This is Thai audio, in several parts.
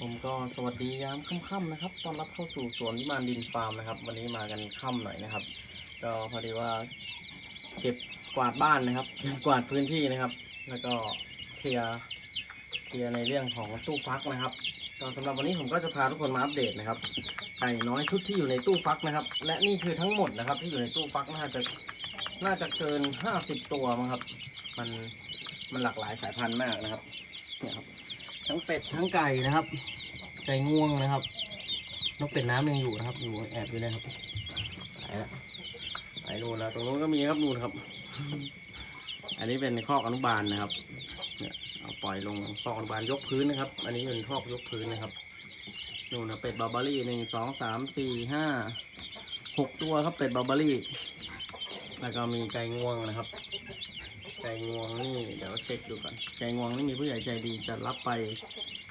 ผมก็สวัสดียามค่ำๆนะครับ ตอนรับเข้าสู่สวนวิมานดินฟาร์มนะครับ วันนี้มากันค่ำหน่อยนะครับ ก็พอดีว่าเก็บกวาดบ้านนะครับเก็บกวาดพื้นที่นะครับ แล้วก็เคลียร์เคลียร์ในเรื่องของตู้ฟักนะครับ ก็สำหรับวันนี้ผมก็จะพาทุกคนมาอัปเดตนะครับไก่น้อยชุดที่อยู่ในตู้ฟักนะครับ และนี่คือทั้งหมดนะครับ ที่อยู่ในตู้ฟักน่าจะน่าจะเกิน 50 ตัวมั้งครับ มันมันหลากหลายสายพันธุ์มากนะครับเนี่ยครับ ทั้งเป็ดทั้งไก่นะครับ ไก่ง่วงนะครับ นกเป็ดน้ำยังอยู่นะครับ อยู่แอบอยู่นะครับไปละไปนู่นแล้วตรงนู้นก็มีครับนู่นครับ อันนี้เป็นคอกอนุบาลนะครับ เนี่ยเอาปล่อยลงคอกอนุบาลยกพื้นนะครับ อันนี้เป็นคอกยกพื้นนะครับนู่นนะเป็ดบาร์บารี่หนึ่งสองสามสี่ห้าหกตัวครับเป็ดบาร์บารี่ แล้วก็มีไก่ง่วงนะครับ ไก่งวงนี่เดี๋ยวเช็คดูก่อนไก่งวงนี่มีผู้ใหญ่ใจดีจะรับไป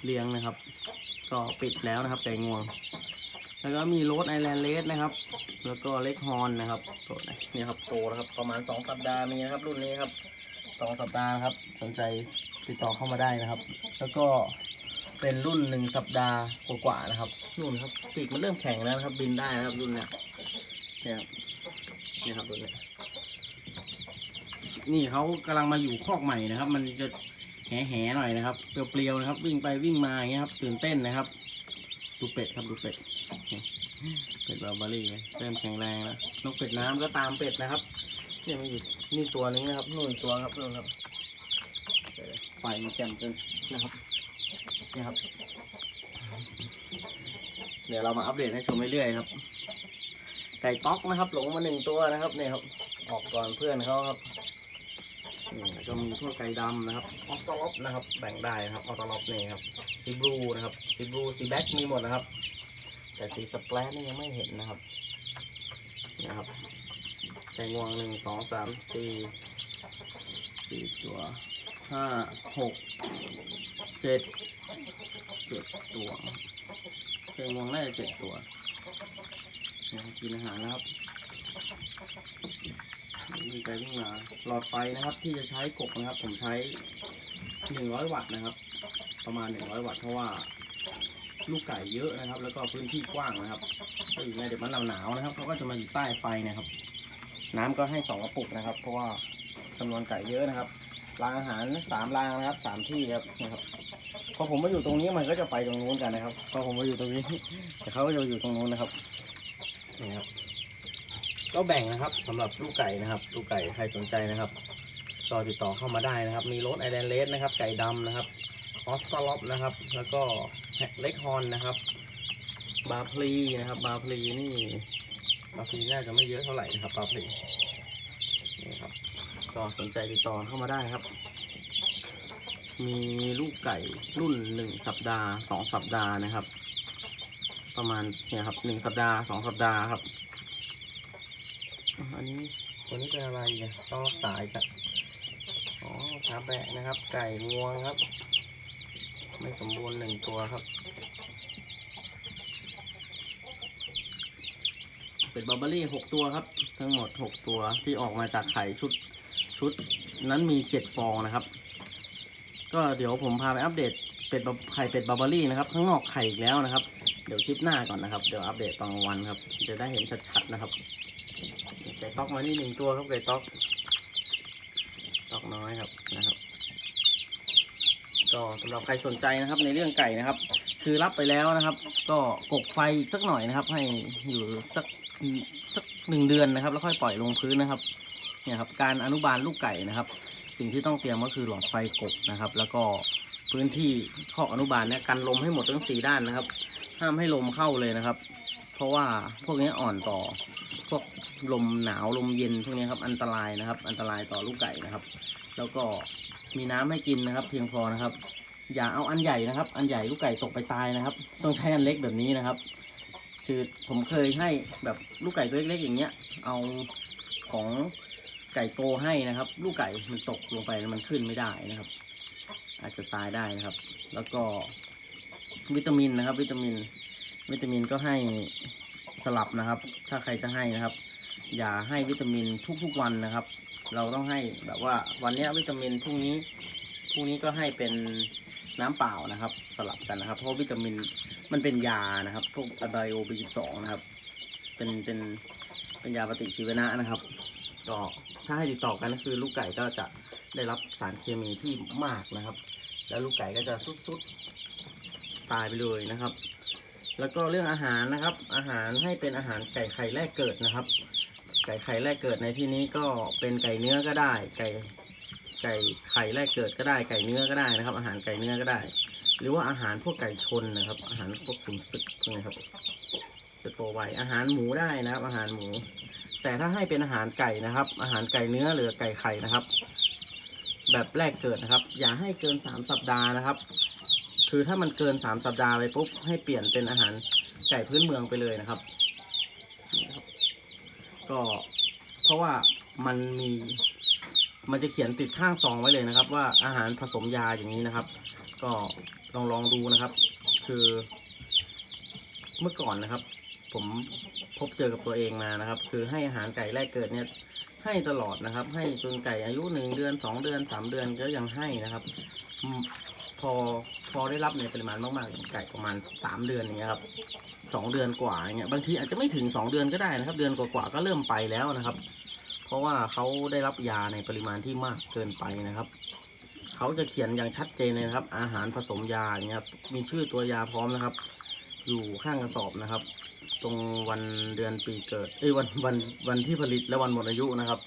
เลี้ยงนะครับ ก็ปิดแล้วนะครับไก่งวง แล้วก็มีโรสไอแลนด์เลสนะครับ แล้วก็เล็กฮอนนะครับตัวนี่ครับโตแล้วครับประมาณ 2 สัปดาห์มีนะครับ รุ่นนี้ครับสองสัปดาห์นะครับ สนใจติดต่อเข้ามาได้นะครับ แล้วก็เป็นรุ่นหนึ่งสัปดาห์กว่าๆนะครับนู่นครับปีกมันเริ่มแข็งแล้วนะครับ บินได้นะครับรุ่นเนี้ยเนี่ยครับนี่ครับรุ่นเนี้ย นี่เขากำลังมาอยู่คอกใหม่นะครับ มันจะแหๆหน่อยนะครับเปรียวๆนะครับ วิ่งไปวิ่งมาอย่างเงี้ยครับ ตื่นเต้นนะครับ ดูเป็ดครับดูเป็ดเป็ดบาร์บารี่เริ่มแข็งแรงแล้วนกเป็ดน้ำก็ตามเป็ดนะครับเนี่ยมันอยู่นี่ตัวนึงนะครับนู่นตัวครับนู่นครับไฟมันแจ่มจนนะครับนี่ครับ เดี๋ยวเรามาอัปเดตให้ชมเรื่อยๆครับไก่ต๊อกนะครับ หลงมาหนึ่งตัวนะครับเนี่ยครับออกก่อนเพื่อนเขาครับ นี่ก็มีพวกไก่ดำนะครับออตลอปนะครับแบ่งได้นะครับออตลอปนี่ครับสีบลูนะครับสีบลูสีแบ็กมีหมดนะครับ แต่สีสเปรดนี่ยังไม่เห็นนะครับนะครับไก่งวงหนึ่งสองสามสี่สี่ตัวห้าหกเจ็ดเจ็ดตัวไก่งวงน่าจะเจ็ดตัวนะครับกินอาหารนะครับ มีไกวิ่งมาหลอดไฟนะครับ ที่จะใช้กบนะครับ ผมใช้ 100 วัตต์นะครับ ประมาณ 100 วัตต์เพราะว่าลูกไก่เยอะนะครับ แล้วก็พื้นที่กว้างนะครับก็อยู่ในเดี๋ยวมันหนาวๆนะครับเขาก็จะมาอยู่ใต้ไฟนะครับ น้ำก็ให้สองกระปุกนะครับ เพราะว่าจำนวนไก่เยอะนะครับรางอาหารสามรางนะครับสามที่ครับนะครับพอผมมาอยู่ตรงนี้มันก็จะไปตรงนู้นกันนะครับพอผมมาอยู่ตรงนี้แต่เขาก็จะอยู่ตรงนู้นนะครับนี่ครับ ก็แบ่งนะครับสำหรับลูกไก่นะครับ ลูกไก่ใครสนใจนะครับก็ติดต่อเข้ามาได้นะครับ มีโรสไอแลนเลสนะครับ ไก่ดำนะครับออสตาล็อปนะครับ แล้วก็เล็กฮอนนะครับ บาพลีนะครับ บาพลีนี่ บาพลีน่าจะไม่เยอะเท่าไหร่นะครับ บาพลีนี่ครับก็สนใจติดต่อเข้ามาได้ครับ มีลูกไก่รุ่นหนึ่งสัปดาห์สองสัปดาห์นะครับ ประมาณเนี่ยครับหนึ่งสัปดาห์สองสัปดาห์ครับ อันนี้ตัวนี้เป็นอะไรเนี่ยต้องรักษาอีกอะอ๋อขาแบะนะครับ ไก่งวงครับ ไม่สมบูรณ์หนึ่งตัวครับ เป็นบาร์เบอรี่หกตัวครับ ทั้งหมดหกตัวที่ออกมาจากไข่ชุดชุดนั้นมีเจ็ดฟองนะครับ ก็เดี๋ยวผมพาไปอัปเดตเป็ดบะไข่เป็ดบาร์เบอรี่นะครับข้างนอกไข่อีกแล้วนะครับ เดี๋ยวคลิปหน้าก่อนนะครับ เดี๋ยวอัปเดตตอนกลางวันครับ จะได้เห็นชัดๆนะครับ ไก่ต๊อกมานี่หนึ่งตัวครับไก่ต๊อกต๊อกน้อยครับนะครับ ก็สำหรับใครสนใจนะครับในเรื่องไก่นะครับ คือรับไปแล้วนะครับ ก็กกไฟอีกสักหน่อยนะครับ ให้อยู่สักสักหนึ่งเดือนนะครับ แล้วค่อยปล่อยลงพื้นนะครับเนี่ยครับการอนุบาลลูกไก่นะครับ สิ่งที่ต้องเตรียมก็คือหลอดไฟกบนะครับ แล้วก็พื้นที่คออนุบาลเนี่ยกันลมให้หมดทั้งสี่ด้านนะครับ ห้ามให้ลมเข้าเลยนะครับ เพราะว่าพวกนี้อ่อนต่อพวกลมหนาวลมเย็นพวกนี้ครับอันตรายนะครับ อันตรายต่อลูกไก่นะครับ แล้วก็มีน้ำให้กินนะครับ เพียงพอนะครับ อย่าเอาอันใหญ่นะครับ อันใหญ่ลูกไก่ตกไปตายนะครับ ต้องใช้อันเล็กแบบนี้นะครับ คือผมเคยให้แบบลูกไก่ตัวเล็กๆอย่างเงี้ย เอาของไก่โตให้นะครับ ลูกไก่มันตกลงไปมันขึ้นไม่ได้นะครับ อาจจะตายได้นะครับ แล้วก็วิตามินนะครับ วิตามิน วิตามินก็ให้สลับนะครับ ถ้าใครจะให้นะครับ อย่าให้วิตามินทุกๆวันนะครับ เราต้องให้แบบว่าวันนี้วิตามินพรุ่งนี้พรุ่งนี้ก็ให้เป็นน้ำเปล่านะครับ สลับกันนะครับ เพราะวิตามินมันเป็นยานะครับ พวกไบโอบีสองนะครับ เป็นเป็นเป็นยาปฏิชีวนะนะครับก็ถ้าให้ติดต่อกันก็คือลูกไก่ก็จะได้รับสารเคมีที่มากนะครับ แล้วลูกไก่ก็จะสุดๆตายไปเลยนะครับ แล้วก็เรื่องอาหารนะครับ อาหารให้เป็นอาหารไก่ไข่แรกเกิดนะครับ ไก่ไข่แรกเกิดในที่นี้ก็เป็นไก่เนื้อก็ได้ ไก่ไก่ไข่แรกเกิดก็ได้ ไก่เนื้อก็ได้นะครับ อาหารไก่เนื้อก็ได้ หรือว่าอาหารพวกไก่ชนนะครับ อาหารพวกขุนศึกพวกนี้ครับจะโตไวอาหารหมูได้นะครับ อาหารหมู แต่ถ้าให้เป็นอาหารไก่นะครับ อาหารไก่เนื้อหรือไก่ไข่นะครับ แบบแรกเกิดนะครับ อย่าให้เกินสามสัปดาห์นะครับ คือถ้ามันเกินสามสัปดาห์ไปปุ๊บให้เปลี่ยนเป็นอาหารไก่พื้นเมืองไปเลยนะครับก็เพราะว่ามันมีมันจะเขียนติดข้างซองไว้เลยนะครับ ว่าอาหารผสมยาอย่างนี้นะครับ ก็ลองลองดูนะครับ คือเมื่อก่อนนะครับ ผมพบเจอกับตัวเองมานะครับ คือให้อาหารไก่แรกเกิดเนี่ยให้ตลอดนะครับ ให้จนไก่อายุหนึ่งเดือนสองเดือนสามเดือนก็ยังให้นะครับ พอพอได้รับในปริมาณมากๆไก่ประมาณสามเดือนอย่างเงี้ยครับสองเดือนกว่าอย่างเงี้ยบางทีอาจจะไม่ถึงสองเดือนก็ได้นะครับ เดือนกว่าๆก็เริ่มไปแล้วนะครับ เพราะว่าเขาได้รับยาในปริมาณที่มากเกินไปนะครับเขาจะเขียนอย่างชัดเจนเลยนะครับ อาหารผสมยาอย่างเงี้ยครับมีชื่อตัวยาพร้อมนะครับ อยู่ข้างกระสอบนะครับ ตรงวันเดือนปีเกิดเอ้ยวันวันวันที่ผลิตและวันหมดอายุนะครับ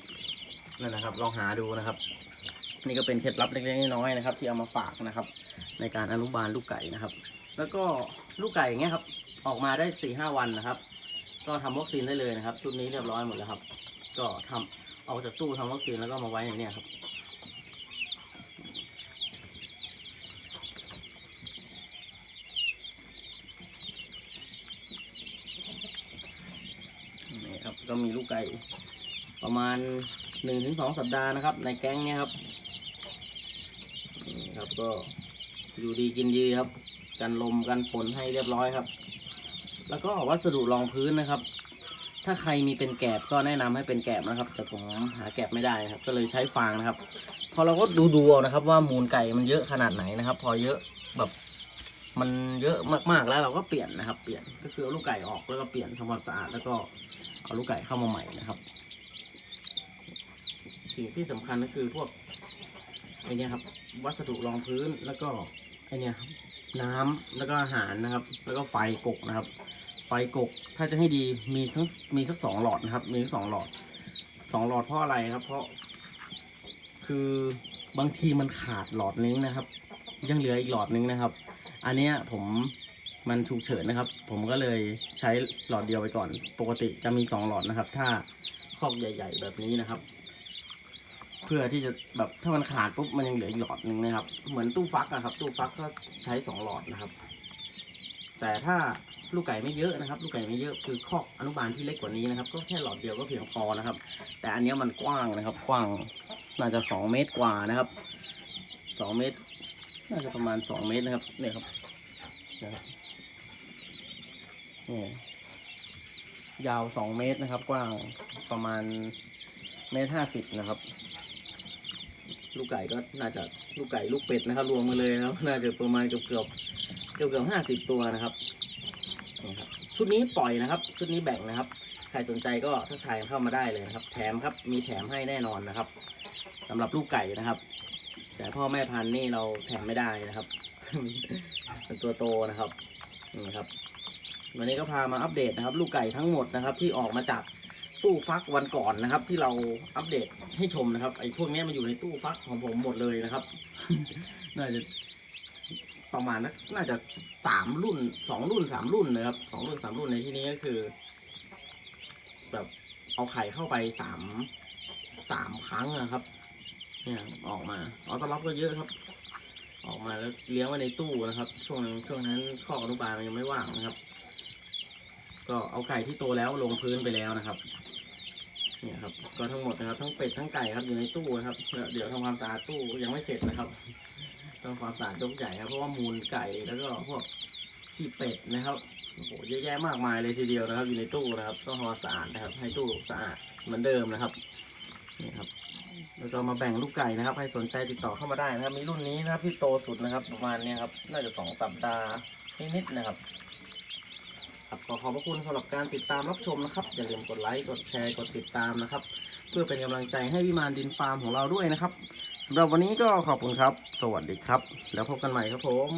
นั่นนะครับลองหาดูนะครับ นี่ก็เป็นเคล็ดลับเล็กๆน้อยๆนะครับ ที่เอามาฝากนะครับ ในการอนุบาลลูกไก่นะครับ แล้วก็ลูกไก่อย่างเงี้ยครับ ออกมาได้สี่ห้าวันนะครับ ก็ทำวัคซีนได้เลยนะครับ ชุดนี้เรียบร้อยหมดแล้วครับ ก็ทำออกจากตู้ทำวัคซีนแล้วก็มาไว้อย่างเนี้ยครับนี่ครับก็มีลูกไก่ประมาณหนึ่งถึงสองสัปดาห์นะครับ ในแก๊งเนี้ยครับ ครับก็อยู่ดีกินดีครับ กันลมกันฝนให้เรียบร้อยครับ แล้วก็วัสดุรองพื้นนะครับ ถ้าใครมีเป็นแกบก็แนะนำให้เป็นแกบนะครับ แต่ผมหาแกบไม่ได้ครับ ก็เลยใช้ฟางนะครับ พอเราก็ดูดูเอานะครับ ว่ามูลไก่มันเยอะขนาดไหนนะครับ พอเยอะแบบมันเยอะมากๆแล้วเราก็เปลี่ยนนะครับ เปลี่ยนก็คือเอาลูกไก่ออกแล้วก็เปลี่ยนทำความสะอาดแล้วก็เอาลูกไก่เข้ามาใหม่นะครับ สิ่งที่สำคัญก็คือพวก ไอเนี้ยครับ วัสดุรองพื้นแล้วก็ไอเนี้ยครับน้ำแล้วก็อาหารนะครับ แล้วก็ไฟกกนะครับ ไฟกกถ้าจะให้ดีมีทั้งมีสักสองหลอดนะครับ มีสองหลอดสองหลอดเพราะอะไรครับ เพราะ คือบางทีมันขาดหลอดนึงนะครับ ยังเหลืออีกหลอดนึงนะครับ อันเนี้ยผมมันฉุกเฉินนะครับ ผมก็เลยใช้หลอดเดียวไปก่อน ปกติจะมีสองหลอดนะครับ ถ้าคอกใหญ่ ๆ แบบนี้นะครับ เพื่อที่จะแบบถ้ามันขาดปุ๊บมันยังเหลืออีกหลอดหนึ่งนะครับ เหมือนตู้ฟักอะครับ ตู้ฟักก็ใช้สองหลอดนะครับ แต่ถ้าลูกไก่ไม่เยอะนะครับ ลูกไก่ไม่เยอะคือคอกอนุบาลที่เล็กกว่านี้นะครับ ก็แค่หลอดเดียวก็เพียงพอนะครับ แต่อันนี้มันกว้างนะครับ กว้างน่าจะสองเมตรกว่านะครับสองเมตร น่าจะประมาณสองเมตรนะครับเนี่ยครับนะครับนี่ยาวสองเมตรนะครับ กว้างประมาณเมตรห้าสิบนะครับ ลูกไก่ก็น่าจะลูกไก่ลูกเป็ดนะครับ รวมมาเลยนะครับน่าจะประมาณเกือบเกือบเกือบเกือบห้าสิบตัวนะครับนี่ครับ ชุดนี้ปล่อยนะครับ ชุดนี้แบ่งนะครับ ใครสนใจก็ทักทายเข้ามาได้เลยนะครับ แถมครับมีแถมให้แน่นอนนะครับสำหรับลูกไก่นะครับ แต่พ่อแม่พันธุ์นี่เราแถมไม่ได้นะครับเป็นตัวโตนะครับนี่ครับ วันนี้ก็พามาอัปเดตนะครับ ลูกไก่ทั้งหมดนะครับ ที่ออกมาจาก ตู้ฟักวันก่อนนะครับ ที่เราอัปเดตให้ชมนะครับไอ้พวกนี้มันอยู่ในตู้ฟักของผมหมดเลยนะครับ น่าจะประมาณนะน่าจะสามรุ่นสองรุ่นสามรุ่นนะครับสองรุ่นสามรุ่นในที่นี้ก็คือ แบบเอาไข่เข้าไปสามสามครั้งนะครับ เนี่ยออกมาออต้อนรับก็เยอะครับ ออกมาแล้วเลี้ยงไว้ในตู้นะครับ ช่วงนั้นช่วงนั้นข้ออนุบาลมันยังไม่ว่างนะครับ ก็เอาไก่ที่โตแล้วลงพื้นไปแล้วนะครับ เนี่ยครับ ก็ทั้งหมดนะครับ ทั้งเป็ดทั้งไก่ครับอยู่ในตู้นะครับ เดี๋ยวทำความสะอาดตู้ยังไม่เสร็จนะครับทำความสะอาดยกใหญ่ครับเพราะว่ามูลไก่แล้วก็พวกขี้เป็ดนะครับโอ้โหเยอะแยะมากมายเลยทีเดียวนะครับ อยู่ในตู้นะครับต้องทำความสะอาดนะครับ ให้ตู้สะอาดเหมือนเดิมนะครับนี่ครับแล้วก็มาแบ่งลูกไก่นะครับให้สนใจติดต่อเข้ามาได้นะครับ มีรุ่นนี้นะครับที่โตสุดนะครับ ประมาณเนี้ยครับ น่าจะสองสัปดาห์นิดๆนะครับ ครับขอขอบพระคุณสำหรับการติดตามรับชมนะครับ อย่าลืมกดไลค์ กดแชร์ กดติดตามนะครับ เพื่อเป็นกำลังใจให้วิมานดินฟาร์มของเราด้วยนะครับสำหรับวันนี้ก็ขอบคุณครับ สวัสดีครับ แล้วพบกันใหม่ครับผม